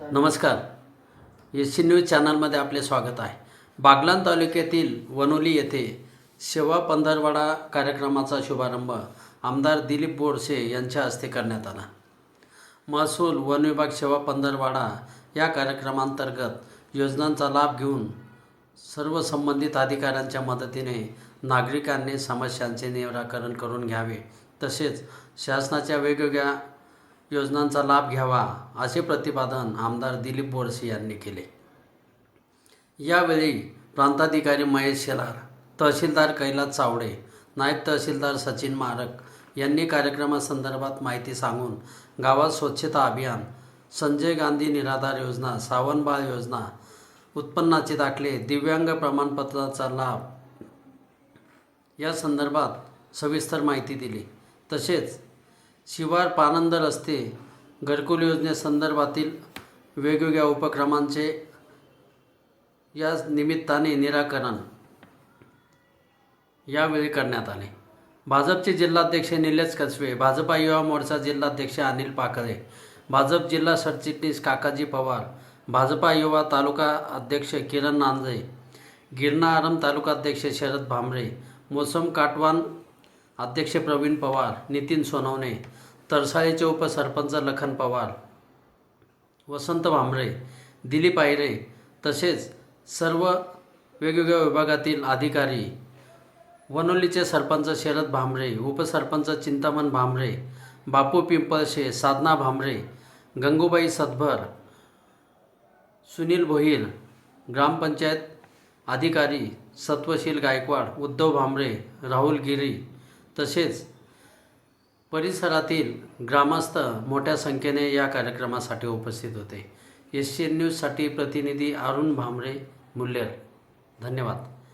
नमस्कार. S C news चॅनलमध्ये आपले स्वागत आहे. बागलान तालुक्यातील वनोली येथे सेवा पंधरवाडा कार्यक्रमाचा शुभारंभ आमदार दिलीप बोरसे यांच्या हस्ते करण्यात आला. महसूल वन विभाग सेवा पंधरवाडा या कार्यक्रमांतर्गत योजनांचा लाभ घेऊन सर्व संबंधित अधिकाऱ्यांच्या मदतीने नागरिकांनी समस्यांचे निराकरण करून घ्यावे. तसेच शासनाच्या वेगवेगळ्या योजनांचा लाभ घ्यावा असे प्रतिपादन आमदार दिलीप बोरसे यांनी केले. यावेळी प्रांताधिकारी महेश शेलार तहसीलदार कैलास चावडे नायब तहसीलदार सचिन मारक यांनी कार्यक्रमासंदर्भात माहिती सांगून गावात स्वच्छता अभियान संजय गांधी निराधार योजना सावनबाळ योजना उत्पन्नाचे दाखले दिव्यांग प्रमाणपत्राचा लाभ या संदर्भात सविस्तर माहिती दिली. तसेच शिवार पानंद रस्ते घरकुल योजनेसंदर्भातील वेगवेगळ्या उपक्रमांचे या निमित्ताने निराकरण यावेळी करण्यात आले. भाजपचे जिल्हाध्यक्ष निलेश कसबे भाजपा युवा मोर्चा जिल्हाध्यक्ष अनिल पाकळे भाजप जिल्हा सरचिटणीस काकाजी पवार भाजपा युवा तालुका अध्यक्ष किरण नांजे गिरणा आरम तालुकाध्यक्ष शरद भांबरे मोसम काटवान अध्यक्ष प्रवीण पवार नितीन सोनवणे तरसाळेचे उपसरपंच लखन पवार वसंत भांबरे दिलीप आयरे तसेच सर्व वेगवेगळ्या विभागातील अधिकारी वनोलीचे सरपंच शरद भांबरे उपसरपंच चिंतामण भांबरे बापू पिंपळशे साधना भांबरे गंगूबाई सतभर सुनील भोईर ग्रामपंचायत अधिकारी सत्वशील गायकवाड उद्धव भांबरे राहुल गिरी तसेच परिसरातील ग्रामस्थ मोठ्या संख्येने या कार्यक्रमासाठी उपस्थित होते. एस सी एन न्यूजसाठी प्रतिनिधी अरुण भांबरे मुल्लेर. धन्यवाद.